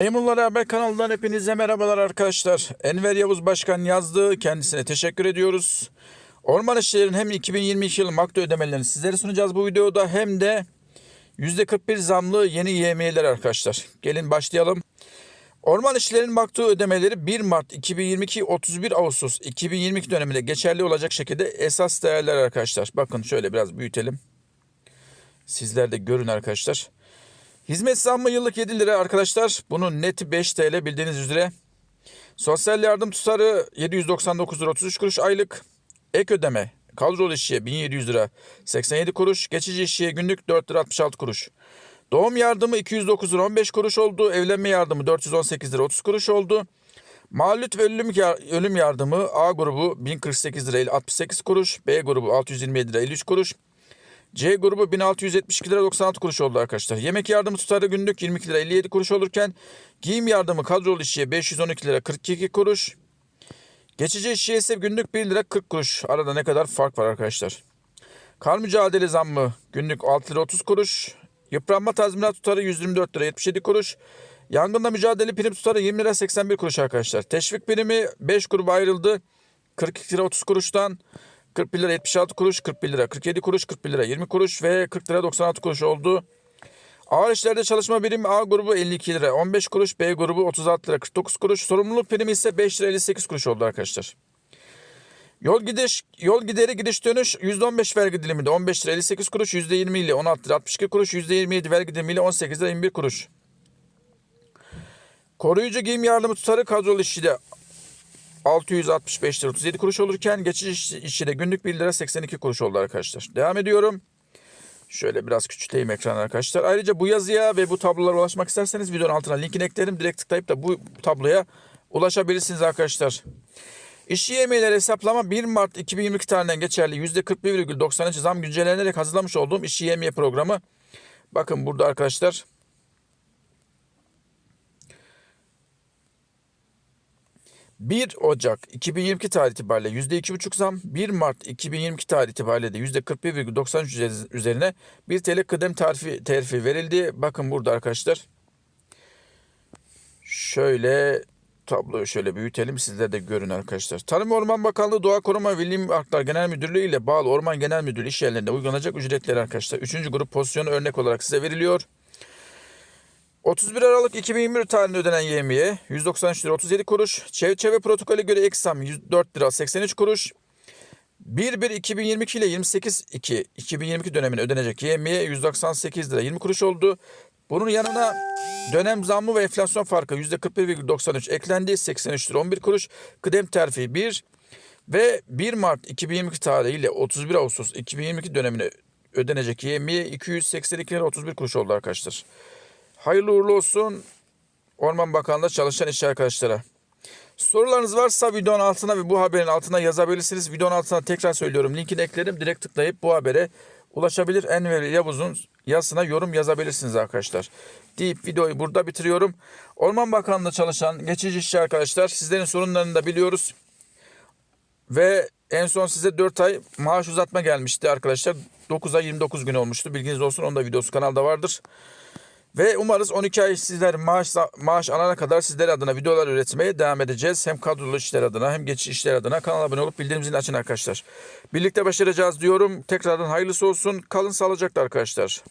Memurlar Haber kanalından hepinize merhabalar arkadaşlar. Enver Yavuz Başkan yazdı. Kendisine teşekkür ediyoruz. Orman işçilerin hem 2022 yılı makto ödemelerini sizlere sunacağız bu videoda hem de %41 zamlı yeni YMY'ler arkadaşlar. Gelin başlayalım. Orman işçilerin makto ödemeleri 1 Mart 2022 31 Ağustos 2022 döneminde geçerli olacak şekilde esas değerler arkadaşlar. Bakın şöyle biraz büyütelim. Sizler de görün arkadaşlar. Hizmet zammı yıllık 7 lira arkadaşlar. Bunun neti 5 TL bildiğiniz üzere. Sosyal yardım tutarı 799 lira 33 kuruş aylık. Ek ödeme kadrolu işçiye 1700 lira 87 kuruş. Geçici işçiye günlük 4 lira 66 kuruş. Doğum yardımı 209 lira 15 kuruş oldu. Evlenme yardımı 418 lira 30 kuruş oldu. Mağlut ve ölüm, yar- ölüm yardımı A grubu 1048 lira 68 kuruş. B grubu 627 lira 53 kuruş. C grubu 1672 lira 96 kuruş oldu arkadaşlar. Yemek yardımı tutarı günlük 22 lira 57 kuruş olurken giyim yardımı kadrolu işçiye 512 lira 42 kuruş. Geçici işçiye ise günlük 1 lira 40 kuruş. Arada ne kadar fark var arkadaşlar. Kar mücadele zammı günlük 6 lira 30 kuruş. Yıpranma tazminat tutarı 124 lira 77 kuruş. Yangınla mücadele prim tutarı 20 lira 81 kuruş arkadaşlar. Teşvik primi 5 gruba ayrıldı. 42 lira 30 kuruştan 41 lira 76 kuruş, 41 lira 47 kuruş, 41 lira 20 kuruş ve 40 lira 96 kuruş oldu. Ağır işlerde çalışma birimi A grubu 52 lira 15 kuruş, B grubu 36 lira 49 kuruş. Sorumluluk primi ise 5 lira 58 kuruş oldu arkadaşlar. Yol gidiş yol gideri gidiş dönüş %15 vergi diliminde 15 lira 58 kuruş, %20 ile 16 lira 62 kuruş, %27 vergi dilimiyle 18 lira 21 kuruş. Koruyucu giyim yardımı tutarı kadrolu işçide 665 lira 37 kuruş olurken geçici işçi- işçide günlük 1 lira 82 kuruş oldu arkadaşlar. Devam ediyorum. Şöyle biraz küçülteyim ekranı arkadaşlar. Ayrıca bu yazıya ve bu tablolara ulaşmak isterseniz videonun altına linkini eklerim. Direkt tıklayıp da bu tabloya ulaşabilirsiniz arkadaşlar. İşçi yemeğleri hesaplama 1 Mart 2022 tarihinden geçerli %41,93 zam güncellenerek hazırlamış olduğum işçi yemeği programı. Bakın burada arkadaşlar 1 Ocak 2022 tarih itibariyle %2,5 zam, 1 Mart 2022 tarih itibariyle de %41,93 üzerine 1 TL kıdem tarifi, tarifi verildi. Bakın burada arkadaşlar. Şöyle tabloyu şöyle büyütelim sizler de görün arkadaşlar. Tarım Orman Bakanlığı Doğa Koruma ve Haklar Genel Müdürlüğü ile bağlı Orman Genel Müdürlüğü iş yerlerinde uygulanacak ücretler arkadaşlar. 3. grup pozisyonu örnek olarak size veriliyor. 31 Aralık 2021 tarihinde ödenen yemiye 193 lira 37 kuruş. Çevre protokolü göre eksam 104 lira 83 kuruş. 1-1-2022 ile 28-2 2022 dönemine ödenecek yemiye 198 lira 20 kuruş oldu. Bunun yanına dönem zammı ve enflasyon farkı %41,93 eklendi. 83 lira 11 kuruş. Kıdem terfi 1 ve 1 Mart 2022 tarihiyle 31 Ağustos 2022 dönemine ödenecek yemiye 282 lira 31 kuruş oldu arkadaşlar. Hayırlı uğurlu olsun Orman Bakanlığı'nda çalışan işçi arkadaşlara. Sorularınız varsa videonun altına ve bu haberin altına yazabilirsiniz. Videonun altına tekrar söylüyorum. Linkini eklerim. Direkt tıklayıp bu habere ulaşabilir. Enver Yavuz'un yazısına yorum yazabilirsiniz arkadaşlar. Deyip videoyu burada bitiriyorum. Orman Bakanlığı'nda çalışan geçici işçi arkadaşlar sizlerin sorunlarını da biliyoruz. Ve en son size 4 ay maaş uzatma gelmişti arkadaşlar. 9 ay 29 gün olmuştu. Bilginiz olsun. Onun da videosu kanalda vardır. Ve umarız 12 ay sizler maaş maaş alana kadar sizler adına videolar üretmeye devam edeceğiz. Hem kadrolu işler adına hem geçici işler adına kanala abone olup bildirim zilini açın arkadaşlar. Birlikte başaracağız diyorum. Tekrardan hayırlısı olsun. Kalın sağlıcakla arkadaşlar.